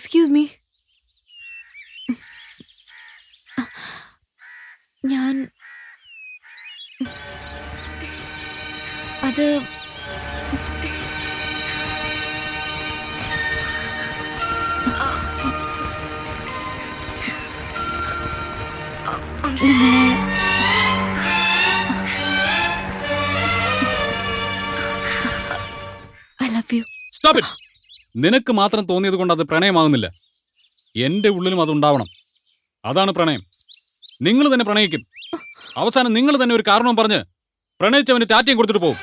Excuse me ഞാൻ അത് നിങ്ങളെ നിനക്ക് മാത്രം തോന്നിയത് കൊണ്ട് അത് പ്രണയമാകുന്നില്ല. എന്റെ ഉള്ളിലും അതുണ്ടാവണം അതാണ് പ്രണയം. നിങ്ങൾ തന്നെ പ്രണയിക്കും. അവസാനം നിങ്ങൾ തന്നെ ഒരു കാരണവും പറഞ്ഞ് പ്രണയിച്ചവന് ടാറ്റയും കൊടുത്തിട്ട് പോകും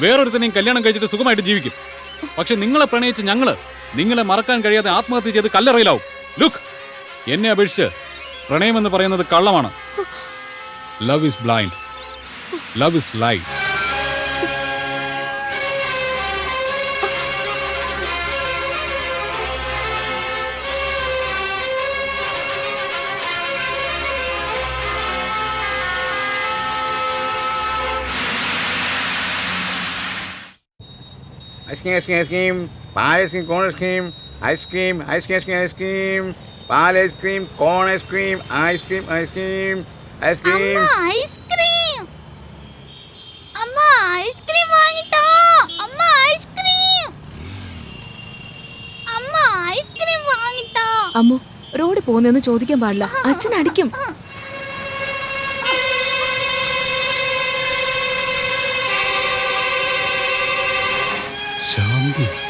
വേറൊരുത്തനെയും കല്യാണം കഴിച്ചിട്ട് സുഖമായിട്ട് ജീവിക്കും. പക്ഷെ നിങ്ങളെ പ്രണയിച്ച് ഞങ്ങൾ നിങ്ങളെ മറക്കാൻ കഴിയാതെ ആത്മഹത്യ ചെയ്ത് കല്ലറയിലാവും. ലുക്ക് എന്നെ അപേക്ഷിച്ച് പ്രണയം എന്ന് പറയുന്നത് കള്ളമാണ്. Love is blind love is lie ice cream ice cream ice cream പാൽ ice cream cone ice cream ice cream ice cream ice cream ice cream പാൽ ice cream cone ice cream ice cream ice cream ice cream അമ്മ ice cream അമ്മ ice cream വാങ്ങിട്ടോ അമ്മ ice cream അമ്മ ice cream വാങ്ങിട്ടോ അമ്മു road പോകുന്നെന്ന് ചോദിക്കാൻ പാടില്ല. അച്ഛൻ അടിക്കും ശാന്തി ഭംഗി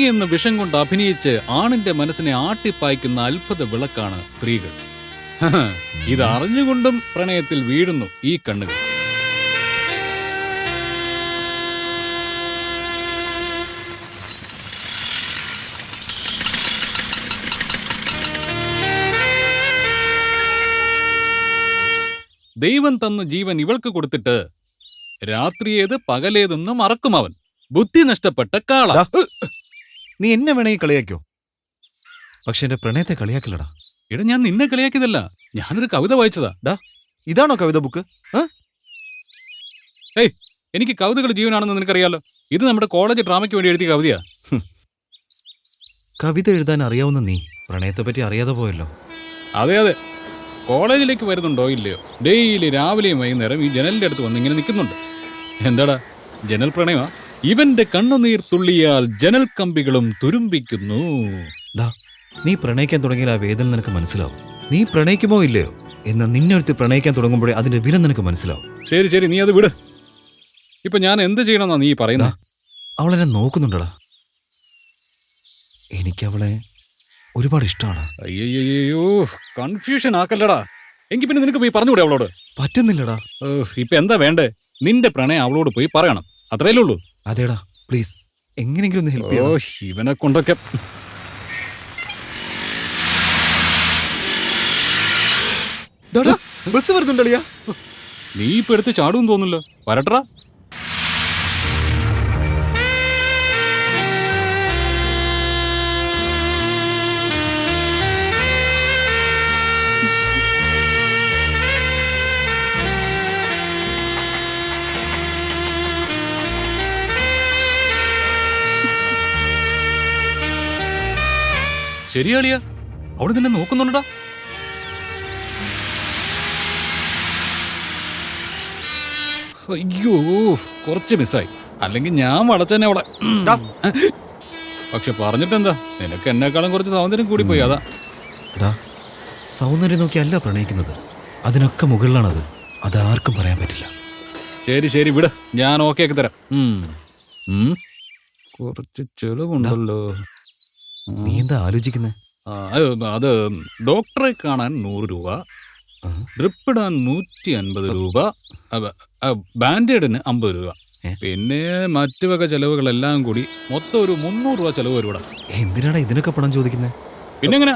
എന്ന വിഷം കൊണ്ട് അഭിനയിച്ച് ആണിന്റെ മനസ്സിനെ ആട്ടിപ്പായ്ക്കുന്ന അത്ഭുത വിളക്കാണ് സ്ത്രീകൾ. ഇത് അറിഞ്ഞുകൊണ്ടും പ്രണയത്തിൽ വീഴുന്നു ഈ കണ്ണുകൾ. ദൈവം തന്ന ജീവൻ ഇവൾക്ക് കൊടുത്തിട്ട് രാത്രിയേത് പകലേതെന്ന് മറക്കും അവൻ. ബുദ്ധി നഷ്ടപ്പെട്ട കാള. നീ എന്നെ വേണമെങ്കിൽ കളിയാക്കോ പക്ഷെ എന്റെ പ്രണയത്തെ കളിയാക്കില്ലടാ. എടാ ഞാൻ നിന്നെ കളിയാക്കിയതല്ല. ഞാനൊരു കവിത വായിച്ചതാ. ഡാ ഇതാണോ കവിത ബുക്ക്? ഏയ് എനിക്ക് കവിതകൾ ജീവനാണെന്ന് നിനക്കറിയാലോ? ഇത് നമ്മുടെ കോളേജ് ഡ്രാമയ്ക്ക് വേണ്ടി എഴുതിയ കവിതയാ. കവിത എഴുതാൻ അറിയാവുന്ന നീ പ്രണയത്തെ പറ്റി അറിയാതെ പോയല്ലോ. അതെ അതെ. കോളേജിലേക്ക് വരുന്നുണ്ടോ ഇല്ലയോ? ഡെയിലി രാവിലെയും വൈകുന്നേരം ഈ ജനലിന്റെ അടുത്ത് വന്ന് ഇങ്ങനെ നിൽക്കുന്നുണ്ട്. എന്താടാ? ജനൽ പ്രണയമാ? ഇവന്റെ കണ്ണുനീർ തുള്ളിയാൽ ജനൽ കമ്പികളും തുരുമ്പിക്കുന്നു. ഡാ നീ പ്രണയിക്കാൻ തുടങ്ങിയാൽ ആ വേദന നിനക്ക് മനസ്സിലാവും. നീ പ്രണയിക്കുമോ ഇല്ലയോ? എന്ന് നിന്നെ ഒരുത്തി പ്രണയിക്കാൻ തുടങ്ങുമ്പോഴേ അതിന്റെ വില നിനക്ക് മനസ്സിലാവും. ശരി ശരി നീ അത് വിട്. ഇപ്പൊ ഞാൻ എന്ത് ചെയ്യണമെന്നാ നീ പറയുന്ന? അവൾ എന്നെ നോക്കുന്നുണ്ടടാ. എനിക്ക് അവളെ ഒരുപാട് ഇഷ്ടമാണ്. അയ്യോ കൺഫ്യൂഷൻ ആക്കല്ലടാ. എങ്കിൽ പിന്നെ നിനക്ക് പോയി പറഞ്ഞുകൂടെ അവളോട്? പറ്റുന്നില്ലടാ. ഇപ്പൊ എന്താ വേണ്ടേ? നിന്റെ പ്രണയം അവളോട് പോയി പറയണം. അത്രയല്ലേ ഉള്ളൂ. അതേടാ പ്ലീസ് എങ്ങനെയെങ്കിലും ഒന്ന് ഹെൽപ്പ് ഓ ഇവനെ കൊണ്ടൊക്കെ. ബസ് വരുന്നുണ്ടളിയാ. നീ ഇപ്പൊ എടുത്ത് ചാടും തോന്നുന്നില്ല. വരട്രാ ശരിയാളിയാ അവിടെ നിന്നെ നോക്കുന്നുണ്ടോ അയ്യോ കുറച്ച് മിസ്സായി. അല്ലെങ്കിൽ ഞാൻ വളച്ചെന്നെ അവളെ. പക്ഷെ പറഞ്ഞിട്ടെന്താ? നിനക്ക് എന്നെക്കാളും കുറച്ച് സൗന്ദര്യം കൂടി പോയി അതാ. എടാ സൗന്ദര്യം നോക്കിയല്ല പ്രണയിക്കുന്നത്. അതിനൊക്കെ മുകളിലാണത്. അത് ആർക്കും പറയാൻ പറ്റില്ല. ശരി ശരി വിട്. ഞാൻ ഓക്കെ ആക്കി തരാം. കുറച്ച് ചെലവുണ്ടല്ലോ. നീ എന്താ ആലോചിക്കുന്നേ? ആ, അത് ഡോക്ടറെ കാണാൻ നൂറ് രൂപ ഡ്രിപ്പ് ഇടാൻ നൂറ്റി അൻപത് രൂപ ബാൻഡേഡിന് അമ്പത് രൂപ. പിന്നെ മറ്റു വക ചെലവുകളെല്ലാം കൂടി മൊത്തം ഒരു മുന്നൂറ് രൂപ ചെലവ് വരും ഇവിടെ. എന്തിനാടാ ഇതിനൊക്കെ പണം ചോദിക്കുന്നത് പിന്നെ എങ്ങനെ?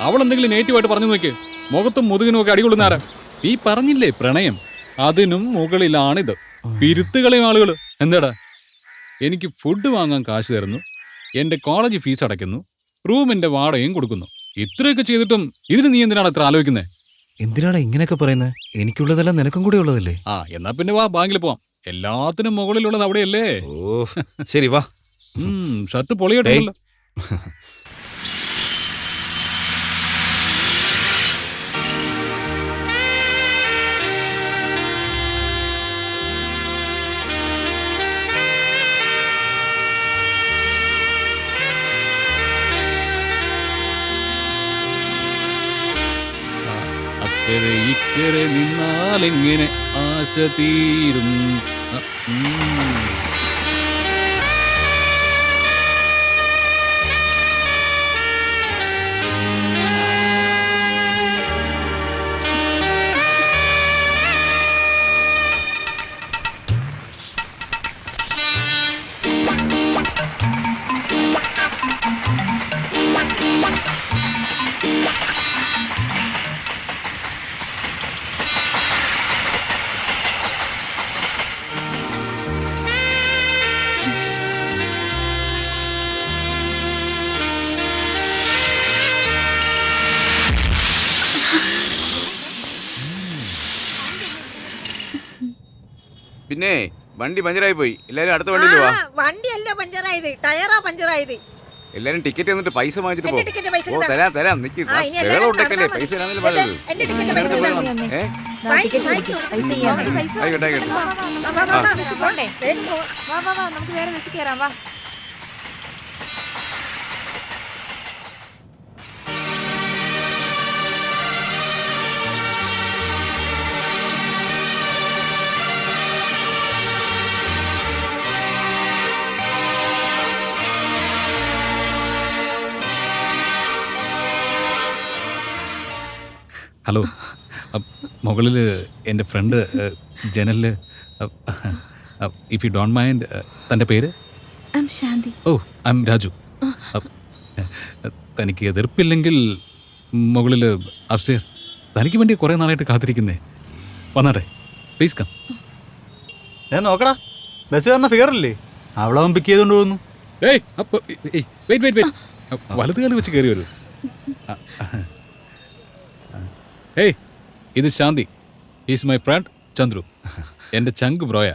അവൾ എന്തെങ്കിലും നേറ്റീവായിട്ട് പറഞ്ഞു നോക്കി. മുഖത്തും മുതുകിനും ഒക്കെ അടികൊള്ളുന്ന ആരാ? ഈ പറഞ്ഞില്ലേ പ്രണയം? അതിനും മുകളിലാണിത്. പിരുത്തുകളെയും ആളുകൾ എന്താടാ? എനിക്ക് ഫുഡ് വാങ്ങാൻ കാശ് തരുന്നു. എന്റെ കോളേജ് ഫീസ് അടയ്ക്കുന്നു. റൂമിന്റെ വാടകയും കൊടുക്കുന്നു. ഇത്രയൊക്കെ ചെയ്തിട്ടും ഇതിന് നീ എന്തിനാണ് അത്ര ആലോചിക്കുന്നത് എന്തിനാണ് ഇങ്ങനെയൊക്കെ പറയുന്നത് എനിക്കുള്ളതെല്ലാം നിനക്കും കൂടി ഉള്ളതല്ലേ? ആ എന്നാ പിന്നെ വാ ബാങ്കിൽ പോവാം. എല്ലാത്തിനും മുകളിലുള്ളത് അവിടെയല്ലേ? ഓ ശരി വാ. ഉം, ഷർട്ട് പൊളിയായിട്ടല്ലോ ഇക്കരെ നിന്നാലെങ്ങനെ ആശ തീരും? പിന്നെ വണ്ടി പഞ്ചറായി പോയി എല്ലാരും അടുത്ത വണ്ടിയിൽ വാ. വണ്ടിയല്ല പഞ്ചറായത്. ടയറാ പഞ്ചറായത്. എല്ലാരും ടിക്കറ്റ് തന്നിട്ട് പൈസ വാങ്ങിച്ചിട്ട് പോകും പോ. ടിക്കറ്റ് പൈസ ഓ ഇതാ. തരാം തരാം. നിക്ക്. ആ, ഇനി വെള്ളം ഉണ്ടെങ്കിലേ തന്നാ പൈസ മതി. ഇല്ലാന്നില്ല എന്റെ- പറയുന്നത് ഹലോ. മുകളിൽ എന്റെ ഫ്രണ്ട് ജനലിൽ ഇഫ് യു ഡോണ്ട് മൈൻഡ് തന്റെ പേര്? ശാന്തി ഓ ഐ എം രാജു തനിക്ക് എതിർപ്പില്ലെങ്കിൽ മുകളിൽ അഫ്സേർ തനിക്ക് വേണ്ടി കുറേ നാളായിട്ട് കാത്തിരിക്കുന്നേ. വന്നാട്ടെ പ്ലീസ് കം ഞാൻ നോക്കടാ ബസ് വന്ന ഫിഗർ ഇല്ലേ? അവളവൻ പിക്ക് ചെയ്തുകൊണ്ട് പോകുന്നു. ഏയ് വെയിറ്റ് വെയിറ്റ് വെയിറ്റ് വലത് കാലം വെച്ച് കയറി വരൂ. ഏയ് ഇത് Shanthi. Is my friend Chandru എന്റെ ചങ്ക് ബ്രോയ